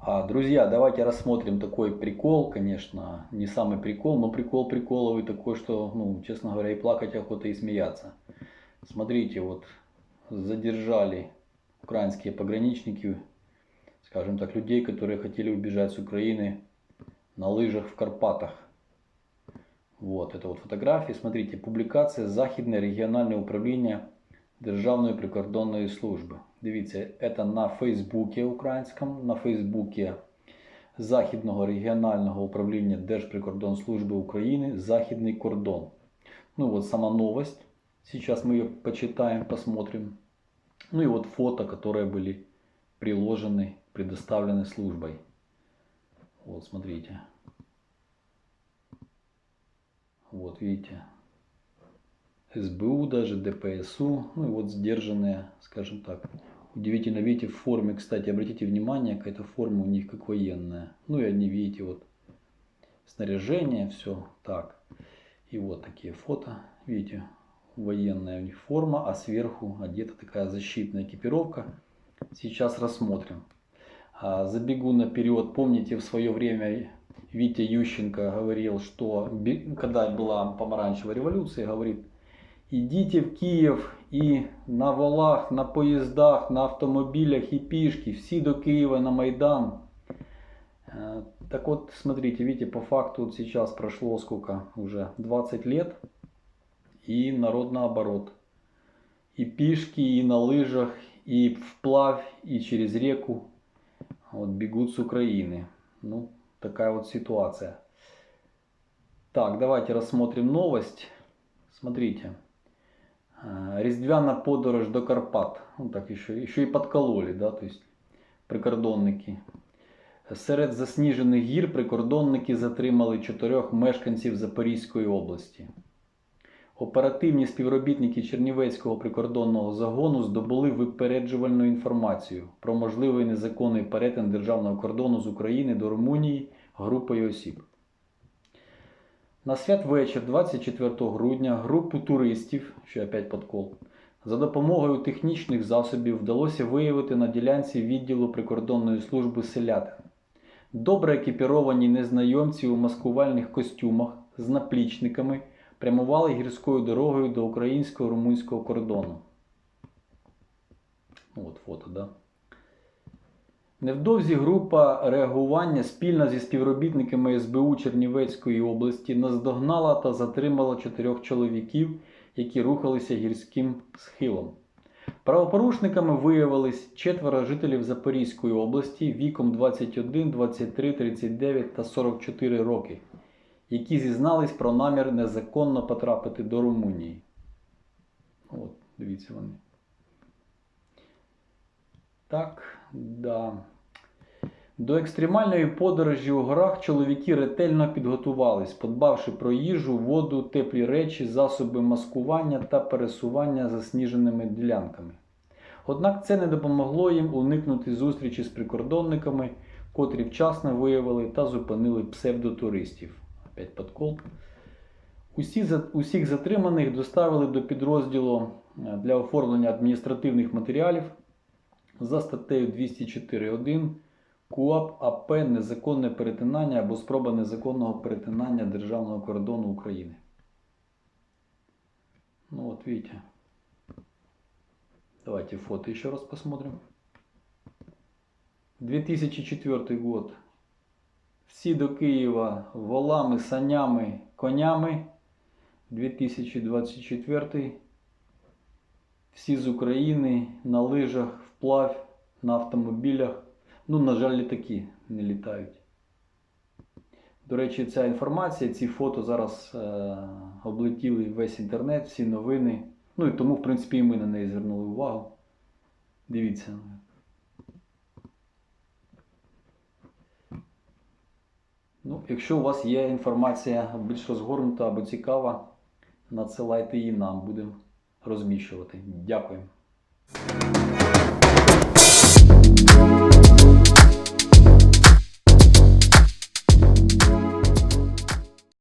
А, друзья, давайте рассмотрим такой прикол, конечно, не самый прикол, но прикол приколовый такой, что, ну, честно говоря, и плакать охота, и смеяться. Смотрите, вот задержали украинские пограничники, скажем так, людей, которые хотели убежать с Украины на лыжах в Карпатах. Вот, это вот фотографии. Смотрите, публікація Західне регіональне управління Державної прикордонної служби. Дивіться, це на Фейсбуці українському, на Фейсбуці Західного регіонального управління Держприкордонслужби України Західний кордон. Ну вот сама новость. Сейчас мы ее почитаем, посмотрим. Ну и вот фото, которые были приложены, предоставлены службой. Вот, смотрите. Вот, видите. СБУ даже, ДПСУ. Ну и вот сдержанные, скажем так. Удивительно, видите, в форме, кстати, обратите внимание, какая-то форма у них как военная. Ну и они, видите, вот снаряжение, все так. И вот такие фото, видите, военная у них форма, а сверху одета такая защитная экипировка. Сейчас рассмотрим. А, Забегу наперед. Помните, в свое время Витя Ющенко говорил, что когда была помаранчевая революция, говорит, идите в Киев и на волах, на поездах, на автомобилях и пешки, все до Киева на Майдан. Э, Так вот, смотрите, видите, по факту вот сейчас прошло сколько? Уже 20 лет. И народ наоборот. И пешки, и на лыжах, и вплавь, и через реку. Вот бегут с Украины. Ну, такая вот ситуация. Так, давайте рассмотрим новость. Смотрите. Э, Різдвяна подорож до Карпат. Ну так еще, еще и подкололи, да, то прикордонники. Серед засніжених гір прикордонники затримали чотирьох мешканців Запорізької області. Оперативні співробітники Чернівецького прикордонного загону здобули випереджувальну інформацію про можливий незаконний перетин державного кордону з України до Румунії групою осіб. На святвечір 24 грудня групу туристів, що опять подкол, за допомогою технічних засобів вдалося виявити на ділянці відділу прикордонної служби селятин. Добре екіпіровані незнайомці у маскувальних костюмах з наплічниками прямували гірською дорогою до українсько-румунського кордону. Ну, От фото, да? Невдовзі група реагування спільно зі співробітниками СБУ Чернівецької області наздогнала та затримала чотирьох чоловіків, які рухалися гірським схилом. Правопорушниками виявились четверо жителів Запорізької області віком 21, 23, 39 та 44 роки, які зізнались про намір незаконно потрапити до Румунії. От, дивіться вони. Так, да. До екстремальної подорожі у горах чоловіки ретельно підготувались, подбавши про їжу, воду, теплі речі, засоби маскування та пересування засніженими ділянками. Однак це не допомогло їм уникнути зустрічі з прикордонниками, котрі вчасно виявили та зупинили псевдотуристів. Опять подкол. Усі, усіх затриманих доставили до підрозділу е, для оформлення адміністративних матеріалів за статтею 204.1 КУАП АП незаконне перетинання або спроба незаконного перетинання державного кордону України. Ну вот видите. Давайте фото еще раз посмотрим. 2004 год. Всі до Києва волами, санями, конями. 2024. Всі з України на лижах, вплавь, на автомобілях. Ну, на жаль, літаки не літають. До речі, ця інформація, ці фото зараз е, облетіли весь інтернет, всі новини. Ну і тому, в принципі, і ми на неї звернули увагу. Дивіться. Ну, якщо у вас є інформація більш розгорнута або цікава, надсилайте її нам, будемо розміщувати. Дякую.